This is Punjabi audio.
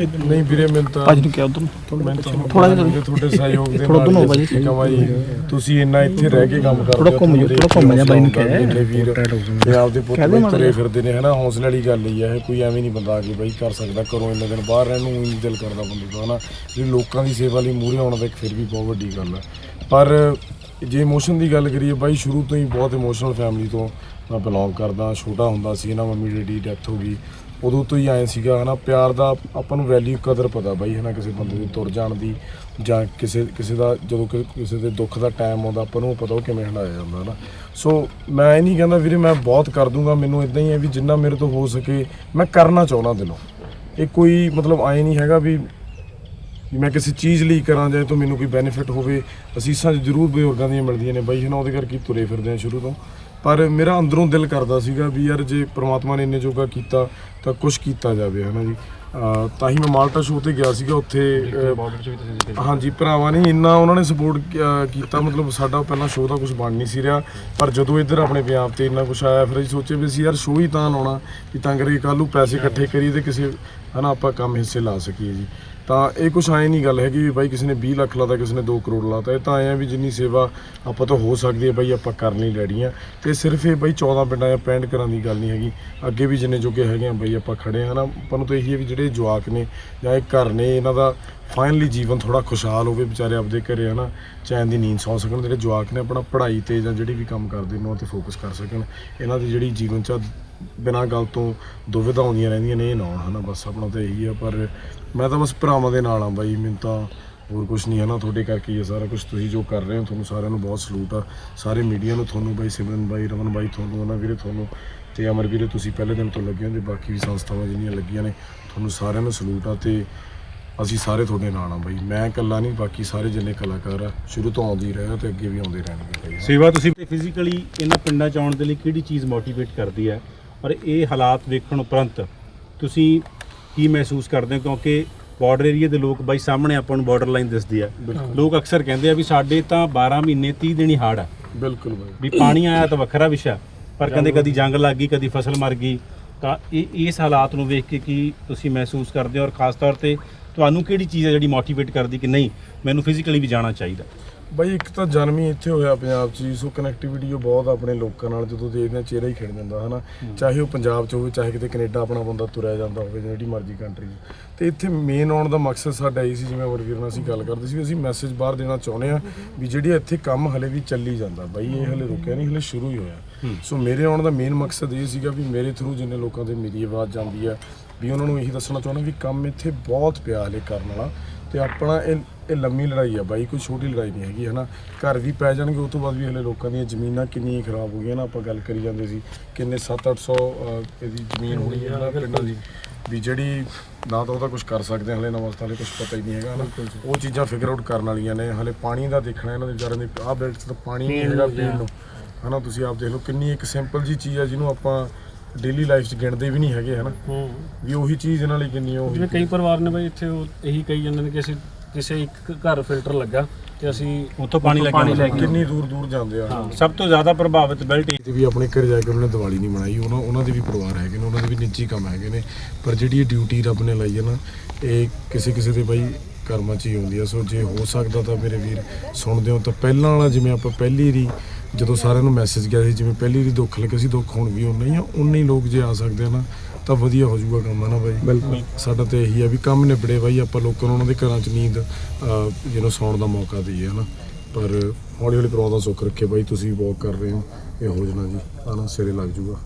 ਨਹੀਂ ਵੀਰੇ ਮੈਂ ਤਾਂ ਭਾਜੀ ਨੂੰ ਕਿਹਾ ਉਧਰ ਮੈਂ ਤਾਂ ਥੋੜ੍ਹਾ ਜਿਹਾ ਵੀਰੇ ਤੁਹਾਡੇ ਸਹਿਯੋਗ ਦੇ ਥੋੜ੍ਹਾ ਉੱਧਰ ਨੂੰ ਭਾਜੀ। ਠੀਕ ਆ ਬਾਈ ਤੁਸੀਂ ਇੰਨਾ ਇੱਥੇ ਰਹਿ ਕੇ ਕੰਮ ਕਰਦੇ ਥੋੜ੍ਹਾ ਘੁੰਮ ਮੇਰੇ ਥੋੜ੍ਹਾ ਘੁੰਮ ਜਾ ਬਾਈ ਨੂੰ ਕਹਿ। ਇੰਨੇ ਵੀਰ ਪੰਜਾਬ ਦੇ ਪੁੱਤ ਦੇ ਤੁਰੇ। ਫਿਰਦੇ ਨੇ ਹਨਾ ਹੌਸਲੇ ਵਾਲੀ ਗੱਲ ਹੀ ਆ ਇਹ ਕੋਈ ਐਵੇਂ ਨਹੀਂ ਬੰਦਾ ਆ ਕੇ ਬਾਈ ਕਰ ਸਕਦਾ ਘਰੋਂ ਇੰਨੇ ਦਿਨ ਬਾਹਰ ਰਹਿਣ ਨੂੰ ਦਿਲ ਕਰਦਾ ਬੰਦੇ ਦਾ ਹਨਾ ਜੇ ਲੋਕਾਂ ਦੀ ਸੇਵਾ ਲਈ ਮੂਹਰੇ ਆਉਣਾ ਤਾਂ ਇੱਕ ਫਿਰ ਵੀ ਬਹੁਤ ਵੱਡੀ ਗੱਲ ਹੈ ਪਰ ਜੇ ਇਮੋਸ਼ਨ ਦੀ ਗੱਲ ਕਰੀਏ ਬਾਈ, ਸ਼ੁਰੂ ਤੋਂ ਹੀ ਬਹੁਤ ਇਮੋਸ਼ਨਲ ਫੈਮਿਲੀ ਤੋਂ ਮੈਂ ਬਿਲੋਂਗ ਕਰਦਾ, ਛੋਟਾ ਹੁੰਦਾ ਸੀ ਨਾ, ਮੰਮੀ ਡੈਡੀ ਡੈਥ ਹੋ ਗਈ। ਉਦੋਂ ਤੋਂ ਹੀ ਆਏ ਸੀਗਾ, ਹਨਾ, ਪਿਆਰ ਦਾ ਆਪਾਂ ਨੂੰ ਵੈਲਿਊ ਕਦਰ ਪਤਾ ਬਾਈ, ਹਨਾ, ਕਿਸੇ ਬੰਦੇ ਦੀ ਤੁਰ ਜਾਣ ਦੀ ਜਾਂ ਕਿਸੇ ਕਿਸੇ ਦਾ ਜਦੋਂ ਕਿ- ਕਿਸੇ ਦੇ ਦੁੱਖ ਦਾ ਟਾਈਮ ਆਉਂਦਾ, ਆਪਾਂ ਨੂੰ ਪਤਾ ਉਹ ਕਿਵੇਂ ਹੰਡਾਇਆ ਜਾਂਦਾ, ਹਨਾ। ਸੋ ਮੈਂ ਇਹ ਨਹੀਂ ਕਹਿੰਦਾ ਵੀਰੇ ਮੈਂ ਬਹੁਤ ਕਰ ਦੂੰਗਾ, ਮੈਨੂੰ ਇਦਾਂ ਹੀ ਹੈ ਵੀ ਜਿੰਨਾ ਮੇਰੇ ਤੋਂ ਹੋ ਸਕੇ, ਮੈਂ ਕਰਨਾ ਚਾਹੁੰਦਾ ਦਿਲੋਂ। ਇਹ ਕੋਈ ਮਤਲਬ ਆਏ ਨਹੀਂ ਹੈਗਾ ਵੀ ਵੀ ਮੈਂ ਕਿਸੇ ਚੀਜ਼ ਲਈ ਕਰਾਂ ਜਾਂ ਤੋਂ ਮੈਨੂੰ ਕੋਈ ਬੈਨੀਫਿਟ ਹੋਵੇ, ਅਸੀਸਾਂ ਜ਼ਰੂਰ ਬਜ਼ੁਰਗਾਂ ਦੀਆਂ ਮਿਲਦੀਆਂ ਨੇ ਬਾਈ, ਹਨਾ, ਉਹਦੇ ਕਰਕੇ ਤੁਰੇ ਫਿਰਦੇ ਆ ਸ਼ੁਰੂ ਤੋਂ। ਪਰ ਮੇਰਾ ਅੰਦਰੋਂ ਦਿਲ ਕਰਦਾ ਸੀਗਾ ਵੀ ਯਾਰ ਜੇ ਪ੍ਰਮਾਤਮਾ ਨੇ ਇੰਨੇ ਜੋਗਾ ਕੀਤਾ ਤਾਂ ਕੁਝ ਕੀਤਾ ਜਾਵੇ, ਹਨਾ ਜੀ। ਤਾਂ ਹੀ ਮੈਂ ਮਾਲਟਾ ਸ਼ੋਅ ਤੇ ਗਿਆ ਸੀਗਾ ਉੱਥੇ ਹਾਂਜੀ ਭਰਾਵਾਂ ਨੇ ਇੰਨਾ ਉਹਨਾਂ ਨੇ ਸਪੋਰਟ ਕੀਤਾ ਮਤਲਬ ਸਾਡਾ ਪਹਿਲਾਂ ਸ਼ੋਅ ਦਾ ਕੁਝ ਬਣ ਨਹੀਂ ਸੀ ਰਿਹਾ। ਪਰ ਜਦੋਂ ਇੱਧਰ ਆਪਣੇ ਪੰਜਾਬ ਤੇ ਇੰਨਾ ਕੁਝ ਆਇਆ ਫਿਰ ਅਸੀਂ ਸੋਚਿਆ ਵੀ ਅਸੀਂ ਯਾਰ ਸ਼ੋਅ ਹੀ ਤਾਂ ਲਾਉਣਾ ਕਿ ਤਾਂ ਕਰਕੇ ਕੱਲ੍ਹ ਨੂੰ ਪੈਸੇ ਇਕੱਠੇ ਕਰੀਏ ਤੇ ਕਿਸੇ ਹਨਾ ਆਪਾਂ ਕੰਮ ਹਿੱਸੇ ਲਾ ਸਕੀਏ ਜੀ। ਤਾਂ ਇਹ ਕੁਛ ਐ ਨਹੀਂ ਗੱਲ ਹੈਗੀ ਵੀ ਬਾਈ ਕਿਸੇ ਨੇ 20 ਲੱਖ ਲਾਤਾ ਕਿਸੇ ਨੇ 2 ਕਰੋੜ ਲਾਤਾ। ਇਹ ਤਾਂ ਐ ਆ ਵੀ ਜਿੰਨੀ ਸੇਵਾ ਆਪਾਂ ਤੋਂ ਹੋ ਸਕਦੀ ਹੈ ਬਾਈ ਆਪਾਂ ਕਰਨ ਲਈ ਰੈਡੀ ਆ ਤੇ ਸਿਰਫ ਇਹ ਬਾਈ 14 ਪਿੰਡਾਂ ਜਾਂ 65 ਘਰਾਂ ਦੀ ਗੱਲ ਨਹੀਂ ਹੈਗੀ। ਅੱਗੇ ਵੀ ਜਿੰਨੇ ਜੋਗੇ ਹੈਗੇ ਆ ਬਾਈ ਆਪਾਂ ਖੜੇ ਆ ਨਾ ਆਪਾਂ ਨੂੰ ਤਾਂ ਇਹੀ ਹੈ ਵੀ ਜਿਹੜੇ ਜਵਾਕ ਨੇ ਜਾਂ ਇਹ ਘਰ ਨੇ, ਇਹਨਾਂ ਦਾ ਫਾਈਨਲੀ ਜੀਵਨ ਥੋੜਾ ਖੁਸ਼ਹਾਲ ਹੋਵੇ ਵਿਚਾਰੇ ਆਪਦੇ ਘਰੇ, ਹਨਾ। ਚੈਨ ਦੀ ਨੀਂਦ ਸੌ ਸਕਣ, ਜਿਹੜੇ ਜਵਾਕ ਨੇ ਆਪਣਾ ਪੜ੍ਹਾਈ ਤੇ ਜਾਂ ਜਿਹੜੀ ਵੀ ਕੰਮ ਕਰਦੇ ਨੇ ਉਹ ਤੇ ਫੋਕਸ ਕਰ ਸਕਣ। ਇਹਨਾਂ ਦੀ ਜਿਹੜੀ ਜੀਵਨ ਚ ਬਿਨਾਂ ਗੱਲ ਤੋਂ ਦੁਵਿਧਾ ਆਉਂਦੀਆਂ ਰਹਿੰਦੀਆਂ ਨੇ, ਇਹ ਨਾ ਹੋਣ ਹਨਾ। ਬਸ ਆਪਣਾ ਤਾਂ ਇਹੀ ਆ, ਪਰ ਮੈਂ ਤਾਂ ਬਸ ਭਰਾਵਾਂ ਦੇ ਨਾਲ ਆ ਬਾਈ, ਮੈਨੂੰ ਤਾਂ ਹੋਰ ਕੁਝ ਨਹੀਂ ਹੈ ਨਾ, ਤੁਹਾਡੇ ਕਰਕੇ ਹੀ ਹੈ ਸਾਰਾ ਕੁਝ ਤੁਸੀਂ ਜੋ ਕਰ ਰਹੇ ਹੋ, ਤੁਹਾਨੂੰ ਸਾਰਿਆਂ ਨੂੰ ਬਹੁਤ ਸਲੂਟ ਆ। ਸਾਰੇ ਮੀਡੀਆ ਨੂੰ ਤੁਹਾਨੂੰ ਬਾਈ, ਸਿਮਰਨ ਬਾਈ, ਰਮਨ ਬਾਈ, ਤੁਹਾਨੂੰ, ਉਹਨਾਂ ਵੀਰੇ ਤੁਹਾਨੂੰ ਤੇ ਅਮਰ ਵੀਰੇ, ਤੁਸੀਂ ਪਹਿਲੇ ਦਿਨ ਤੋਂ ਲੱਗੇ ਹੋ ਤੇ ਬਾਕੀ ਵੀ ਸੰਸਥਾਵਾਂ ਜਿੰਨੀਆਂ ਲੱਗੀਆਂ ਨੇ, ਤੁਹਾਨੂੰ ਸਾਰਿਆਂ ਨੂੰ ਸਲੂਟ ਆ ਤੇ ਅਸੀਂ ਸਾਰੇ ਤੁਹਾਡੇ ਨਾਲ ਆ ਬਾਈ। ਮੈਂ ਇਕੱਲਾ ਨਹੀਂ, ਬਾਕੀ ਸਾਰੇ ਜਿੰਨੇ ਕਲਾਕਾਰ ਆ, ਸ਼ੁਰੂ ਤੋਂ ਆਉਂਦੇ ਹੀ ਰਹੇ ਆ ਤੇ ਅੱਗੇ ਵੀ ਆਉਂਦੇ ਰਹਿਣਗੇ ਬਾਈ। ਸੇਵਾ ਤੁਸੀਂ ਫਿਜ਼ੀਕਲੀ ਇਹਨਾਂ ਪਿੰਡਾਂ ਚ ਆਉਣ ਦੇ ਲਈ ਕਿਹੜੀ ਚੀਜ਼ ਮੋਟੀਵੇਟ ਕਰਦੀ ਹੈ? ਔਰ ਇਹ ਹਾਲਾਤ ਵੇਖਣ ਉਪਰੰਤ ਤੁਸੀਂ ਕੀ ਮਹਿਸੂਸ ਕਰਦੇ ਹੋ? ਕਿਉਂਕਿ ਬਾਰਡਰ ਏਰੀਆ ਦੇ ਲੋਕ ਬਾਈ ਸਾਹਮਣੇ ਆਪਾਂ ਨੂੰ ਬਾਰਡਰ ਲਾਈਨ ਦਿਸਦੀ ਹੈ ਲੋਕ ਅਕਸਰ ਕਹਿੰਦੇ ਆ ਵੀ ਸਾਡੇ ਤਾਂ 12 ਮਹੀਨੇ 30 ਦਿਨ ਹੀ ਹਾੜ ਆ। ਬਿਲਕੁਲ ਬਾਈ। ਵੀ ਪਾਣੀ ਆਇਆ ਤਾਂ ਵੱਖਰਾ ਵਿਸ਼ਾ ਪਰ ਕਹਿੰਦੇ ਕਦੀ ਜੰਗ ਲੱਗ ਗਈ ਕਦੀ ਫਸਲ ਮਰ ਗਈ। ਤਾਂ ਇਹ ਇਸ ਹਾਲਾਤ ਨੂੰ ਵੇਖ ਕੇ ਕੀ ਤੁਸੀਂ ਮਹਿਸੂਸ ਕਰਦੇ ਹੋ? ਔਰ ਖਾਸ ਤੌਰ ਤੇ ਤੁਹਾਨੂੰ ਕਿਹੜੀ ਚੀਜ਼ ਹੈ ਜਿਹੜੀ ਮੋਟੀਵੇਟ ਕਰਦੀ ਕਿ ਨਹੀਂ ਮੈਨੂੰ ਫਿਜ਼ੀਕਲੀ ਵੀ ਜਾਣਾ ਚਾਹੀਦਾ? ਬਾਈ ਇੱਕ ਤਾਂ ਜਨਮ ਹੀ ਇੱਥੇ ਹੋਇਆ ਪੰਜਾਬ 'ਚ ਹੀ, ਸੋ ਕਨੈਕਟੀਵਿਟੀ ਉਹ ਬਹੁਤ ਆਪਣੇ ਲੋਕਾਂ ਨਾਲ ਜਦੋਂ ਦੇਖਦੇ ਹਾਂ ਚਿਹਰਾ ਹੀ ਖਿੜ ਜਾਂਦਾ ਹਨਾ? ਚਾਹੇ ਉਹ ਪੰਜਾਬ 'ਚ ਹੋਵੇ ਚਾਹੇ ਕਿਤੇ ਕੈਨੇਡਾ ਆਪਣਾ ਬੰਦਾ ਤੁਰਿਆ ਜਾਂਦਾ ਹੋਵੇ ਜਿਹੜੀ ਮਰਜ਼ੀ ਕੰਟਰੀ 'ਚ। ਤੇ ਇੱਥੇ ਮੇਨ ਆਉਣ ਦਾ ਮਕਸਦ ਸਾਡਾ ਇਹ ਸੀ ਜਿਵੇਂ ਅਮਰਵੀਰ ਨਾਲ ਅਸੀਂ ਗੱਲ ਕਰਦੇ ਸੀ ਅਸੀਂ ਮੈਸੇਜ ਬਾਹਰ ਦੇਣਾ ਚਾਹੁੰਦੇ ਆ ਵੀ ਜਿਹੜੀ ਇੱਥੇ ਕੰਮ ਹਲੇ ਵੀ ਚੱਲੀ ਜਾਂਦਾ। ਬਾਈ ਇਹ ਹਲੇ ਰੁਕਿਆ ਨਹੀਂ ਹਲੇ ਸ਼ੁਰੂ ਹੀ ਹੋਇਆ। ਸੋ ਮੇਰੇ ਆਉਣ ਦਾ ਮੇਨ ਮਕਸਦ ਇਹ ਸੀਗਾ ਵੀ ਮੇਰੇ ਥਰੂ ਜਿੰਨੇ ਲੋਕਾਂ ਦੇ ਮੇਰੀ ਆਵਾਜ਼ ਜਾਂਦੀ ਆ ਵੀ ਉਹਨਾਂ ਨੂੰ ਇਹੀ ਦੱਸਣਾ ਚਾਹੁੰਦਾ ਵੀ ਕੰਮ ਇੱਥੇ ਬਹੁਤ ਪਿਆ ਹਲੇ ਕਰਨ ਵਾਲਾ। ਤੇ ਆਪਣਾ ਇਹ ਇਹ ਲੰਮੀ ਲੜਾਈ ਆ ਬਾਈ ਕੋਈ ਛੋਟੀ ਲੜਾਈ ਨਹੀਂ ਹੈਗੀ ਹਨਾ? ਘਰ ਵੀ ਪੈ ਜਾਣਗੇ ਉਸ ਤੋਂ ਬਾਅਦ ਵੀ ਹਲੇ ਲੋਕਾਂ ਦੀਆਂ ਜ਼ਮੀਨਾਂ ਕਿੰਨੀਆਂ ਖਰਾਬ ਹੋ ਗਈਆਂ ਨਾ ਆਪਾਂ ਗੱਲ ਕਰੀ ਜਾਂਦੇ ਸੀ ਕਿੰਨੇ 7-800 ਇਹਦੀ ਜ਼ਮੀਨ ਹੋਣੀ ਹੈ ਨਾ ਪਿੰਡਾਂ ਦੀ। ਵੀ ਜਿਹੜੀ ਨਾ ਤਾਂ ਉਹਦਾ ਕੁਝ ਕਰ ਸਕਦੇ ਹਲੇ ਨਵਾਂ ਹਲੇ ਕੁਝ ਪਤਾ ਹੀ ਨਹੀਂ ਹੈਗਾ ਨਾ ਉਹ ਚੀਜ਼ਾਂ ਫਿਗਰ ਆਊਟ ਕਰਨ ਵਾਲੀਆਂ ਨੇ ਹਲੇ ਪਾਣੀ ਦਾ ਦੇਖਣਾ ਇਹਨਾਂ ਦੇ ਵਿਚਾਰਿਆਂ ਦੇ ਆਹ ਬੈਲਟ 'ਚ ਤਾਂ ਪਾਣੀ ਨਹੀਂ ਹੈਗਾ ਪੀਣ ਨੂੰ। ਹਨਾ ਤੁਸੀਂ ਆਪ ਦੇਖ ਲਓ ਕਿੰਨੀ ਇੱਕ ਸਿੰਪਲ ਜੀ ਚੀਜ਼ ਆ ਜਿਹਨੂੰ ਆਪਾਂ ਡੇਲੀ ਲਾਈਫ 'ਚ ਗਿਣਦੇ ਵੀ ਨਹੀਂ ਹੈਗੇ ਹਨਾ? ਵੀ ਉਹੀ ਚੀਜ਼ ਇਹਨਾਂ ਲਈ ਕਿੰਨੀ ਉਹ ਜਿਵੇਂ ਕਈ ਪਰਿਵਾਰ ਨੇ ਬਾਈ ਇੱਥੇ ਉਹ ਇਹੀ ਕਹੀ ਜਾਂਦੇ ਨੇ ਕਿ ਅਸੀਂ ਕਿਸੇ ਇੱਕ ਘਰ ਫਿਲਟਰ ਲੱਗਾ ਤੇ ਅਸੀਂ ਉੱਥੋਂ ਪਾਣੀ ਲੈ ਕੇ ਆਉਣਾ। ਕਿੰਨੀ ਦੂਰ ਦੂਰ ਜਾਂਦੇ ਆ। ਸਭ ਤੋਂ ਜ਼ਿਆਦਾ ਪ੍ਰਭਾਵਿਤ ਬੈਲਟ ਤੇ ਵੀ ਆਪਣੇ ਘਰ ਜਾ ਕੇ ਉਹਨਾਂ ਨੇ ਦੀਵਾਲੀ ਨਹੀਂ ਮਨਾਈ ਉਹਨਾਂ ਉਹਨਾਂ ਦੇ ਵੀ ਪਰਿਵਾਰ ਹੈਗੇ ਨੇ ਉਹਨਾਂ ਦੇ ਵੀ ਨਿੱਜੀ ਕੰਮ ਹੈਗੇ ਨੇ। ਪਰ ਜਿਹੜੀ ਇਹ ਡਿਊਟੀ ਰੱਬ ਨੇ ਲਾਈ ਹੈ ਨਾ ਇਹ ਕਿਸੇ ਕਿਸੇ ਦੇ ਬਾਈ ਕਰਮਾਂ 'ਚ ਹੀ ਹੁੰਦੀ ਆ। ਸੋ ਜੇ ਹੋ ਸਕਦਾ ਤਾਂ ਮੇਰੇ ਵੀਰ ਸੁਣਦੇ ਹੋ ਤਾਂ ਪਹਿਲਾਂ ਵਾਲਾ ਜਿਵੇਂ ਆਪਾਂ ਪਹਿਲੀ ਰੀ ਜਦੋਂ ਸਾਰਿਆਂ ਨੂੰ ਮੈਸੇਜ ਗਿਆ ਸੀ ਜਿਵੇਂ ਪਹਿਲੀ ਰੀ ਦੁੱਖ ਲੱਗੇ ਸੀ ਦੁੱਖ ਹੁਣ ਵੀ ਉਨਾ ਹੀ ਆ ਉਨੇ ਹੀ ਲੋਕ ਜੇ ਆ ਸਕਦੇ ਆ ਨਾ ਤਾਂ ਵਧੀਆ ਹੋ ਜਾਊਗਾ ਕੰਮ ਨਾ ਬਾਈ? ਬਿਲਕੁਲ। ਸਾਡਾ ਤਾਂ ਇਹੀ ਆ ਵੀ ਕੰਮ ਨਿਬੜੇ ਬਾਈ ਆਪਾਂ ਲੋਕਾਂ ਨੂੰ ਉਹਨਾਂ ਦੇ ਘਰਾਂ 'ਚ ਨੀਂਦ ਜਿਹਨੂੰ ਸੌਣ ਦਾ ਮੌਕਾ ਦਈਏ ਹਨਾ ਪਰ ਹੌਲੀ ਹੌਲੀ ਪ੍ਰੋਗਰਾਮ ਦਾ ਸੁੱਖ ਰੱਖੇ ਬਾਈ ਤੁਸੀਂ ਵਾਕ ਕਰ ਰਹੇ ਹੋ ਇਹ ਹੋ ਜਾਣਾ ਜੀ ਆਣਾ ਸਿਰੇ ਲੱਗ ਜਾਊਗਾ।